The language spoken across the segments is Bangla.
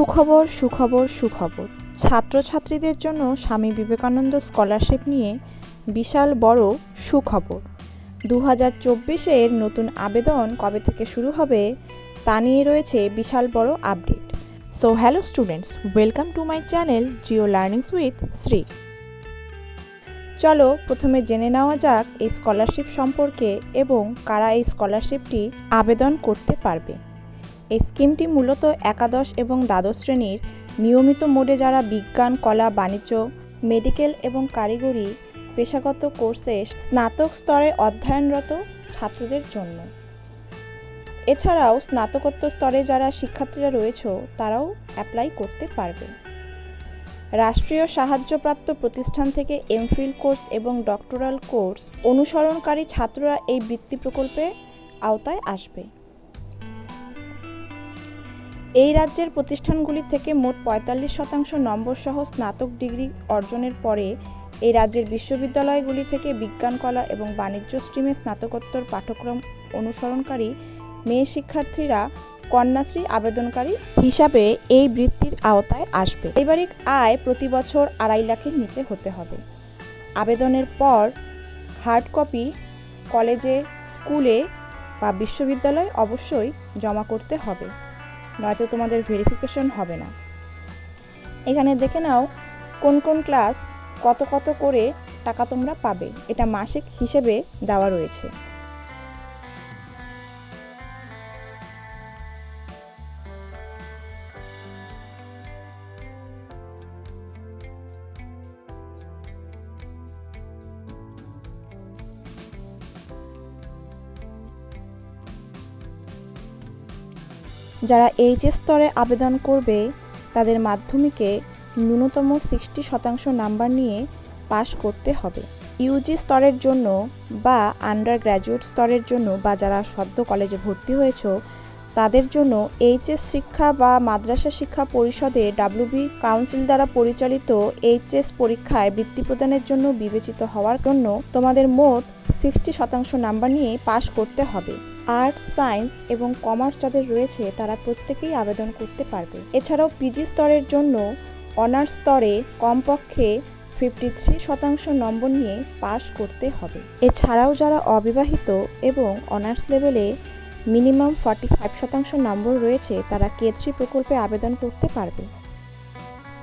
সুখবর সুখবর সুখবর। ছাত্রছাত্রীদের জন্য স্বামী বিবেকানন্দ স্কলারশিপ নিয়ে বিশাল বড় সুখবর। দু হাজার চব্বিশের নতুন আবেদন কবে থেকে শুরু হবে তা নিয়ে রয়েছে বিশাল বড় update. So hello students welcome to my channel geo learnings with Shri চলো প্রথমে জেনে নেওয়া যাক এই স্কলারশিপ সম্পর্কে এবং কারা এই স্কলারশিপটি আবেদন করতে পারবে। এই স্কিমটি মূলত একাদশ এবং দ্বাদশ শ্রেণির নিয়মিত মোডে যারা বিজ্ঞান, কলা, বাণিজ্য, মেডিকেল এবং কারিগরি পেশাগত কোর্সে স্নাতক স্তরে অধ্যয়নরত ছাত্রদের জন্য। এছাড়াও স্নাতকোত্তর স্তরে যারা শিক্ষার্থীরা রয়েছে, তারাও অ্যাপ্লাই করতে পারবে। রাষ্ট্রীয় সাহায্যপ্রাপ্ত প্রতিষ্ঠান থেকে এমফিল কোর্স এবং ডক্টরাল কোর্স অনুসরণকারী ছাত্ররা এই বৃত্তি প্রকল্পে আওতায় আসবে। এই রাজ্যের প্রতিষ্ঠানগুলি থেকে মোট পঁয়তাল্লিশ শতাংশ নম্বর সহ স্নাতক ডিগ্রি অর্জনের পরে এই রাজ্যের বিশ্ববিদ্যালয়গুলি থেকে বিজ্ঞান, কলা এবং বাণিজ্য স্ট্রিমে স্নাতকোত্তর পাঠ্যক্রম অনুসরণকারী মেয়ে শিক্ষার্থীরা কন্যাশ্রী আবেদনকারী হিসাবে এই বৃত্তির আওতায় আসবে। পারিবারিক আয় প্রতি বছর আড়াই লাখের নিচে হতে হবে। আবেদনের পর হার্ড কপি কলেজে, স্কুলে বা বিশ্ববিদ্যালয়ে অবশ্যই জমা করতে হবে। নয়তো তোমাদের ভেরিফিকেশন হবে না। এখানে দেখে নাও কোন কোন ক্লাস কত কত করে টাকা তোমরা পাবে। এটা মাসিক হিসেবে দেওয়া রয়েছে। যারা এইচএস স্তরে আবেদন করবে, তাদের মাধ্যমিকে ন্যূনতম সিক্সটি শতাংশ নাম্বার নিয়ে পাশ করতে হবে। ইউজি স্তরের জন্য বা আন্ডার গ্র্যাজুয়েট স্তরের জন্য বা যারা সদ্য কলেজে ভর্তি হয়েছ, তাদের জন্য এইচএস শিক্ষা বা মাদ্রাসা শিক্ষা পরিষদে ডাব্লিউবি কাউন্সিল দ্বারা পরিচালিত এইচএস পরীক্ষায় বৃত্তি প্রদানের জন্য বিবেচিত হওয়ার জন্য তোমাদের মোট সিক্সটি শতাংশ নাম্বার নিয়ে পাশ করতে হবে। আর্টস সায়েন্স এবং কমার্স যাদের রয়েছে, তারা প্রত্যেকেই আবেদন করতে পারবে। এছাড়াও পিজি স্তরের জন্য অনার্স স্তরে কমপক্ষে ফিফটি থ্রি শতাংশ নম্বর নিয়ে পাশ করতে হবে। এছাড়াও যারা অবিবাহিত এবং অনার্স লেভেলে মিনিমাম ফর্টি ফাইভ শতাংশ নম্বর রয়েছে, তারা কেথ্রি প্রকল্পে আবেদন করতে পারবে।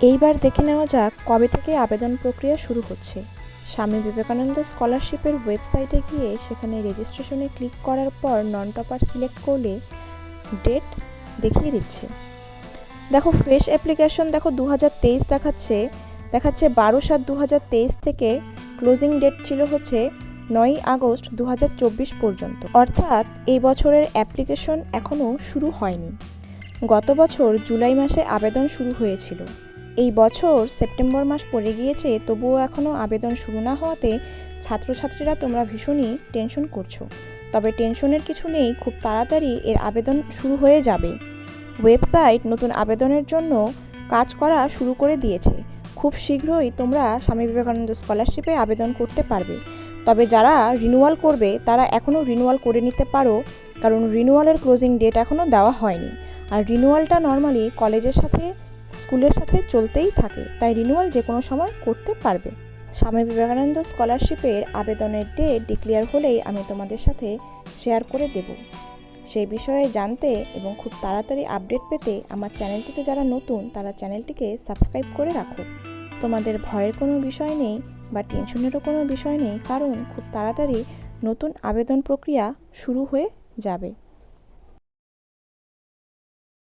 এইবার দেখে নেওয়া যাক কবে থেকে আবেদন প্রক্রিয়া শুরু হচ্ছে। স্বামী বিবেকানন্দ স্কলারশিপের ওয়েবসাইটে গিয়ে সেখানে রেজিস্ট্রেশনে ক্লিক করার পর নন টপার সিলেক্ট করলে ডেট দেখিয়ে দিচ্ছে। দেখো, ফ্রেশ অ্যাপ্লিকেশন দেখো দু হাজার তেইশ দেখাচ্ছে। দেখাচ্ছে বারো সাত দু থেকে ক্লোজিং ডেট ছিল হচ্ছে নয়ই আগস্ট দু হাজার চব্বিশ পর্যন্ত। অর্থাৎ এই বছরের অ্যাপ্লিকেশন এখনও শুরু হয়নি। গত বছর জুলাই মাসে আবেদন শুরু হয়েছিল। এই বছর সেপ্টেম্বর মাস পড়ে গিয়েছে, তবুও এখনও আবেদন শুরু না হওয়াতে ছাত্রছাত্রীরা তোমরা ভীষণই টেনশন করছ। তবে টেনশনের কিছু নেই, খুব তাড়াতাড়ি এর আবেদন শুরু হয়ে যাবে। ওয়েবসাইট নতুন আবেদনের জন্য কাজ করা শুরু করে দিয়েছে। খুব শীঘ্রই তোমরা স্বামী বিবেকানন্দ স্কলারশিপে আবেদন করতে পারবে। তবে যারা রিনুয়াল করবে, তারা এখনও রিনুয়াল করে নিতে পারো, কারণ রিনুয়ালের ক্লোজিং ডেট এখনও দেওয়া হয়নি। আর রিনুয়ালটা নর্মালি কলেজের সাথে স্কুলের সাথে চলতেই থাকে, তাই রিনুয়াল যে কোনো সময় করতে পারবে। স্বামী বিবেকানন্দ স্কলারশিপের আবেদনের ডেট ডিক্লেয়ার হলেই আমি তোমাদের সাথে শেয়ার করে দেব। সেই বিষয়ে জানতে এবং খুব তাড়াতাড়ি আপডেট পেতে আমার চ্যানেলটিতে যারা নতুন, তারা চ্যানেলটিকে সাবস্ক্রাইব করে রাখো। তোমাদের ভয়ের কোনো বিষয় নেই বা টেনশনেরও কোনো বিষয় নেই, কারণ খুব তাড়াতাড়ি নতুন আবেদন প্রক্রিয়া শুরু হয়ে যাবে।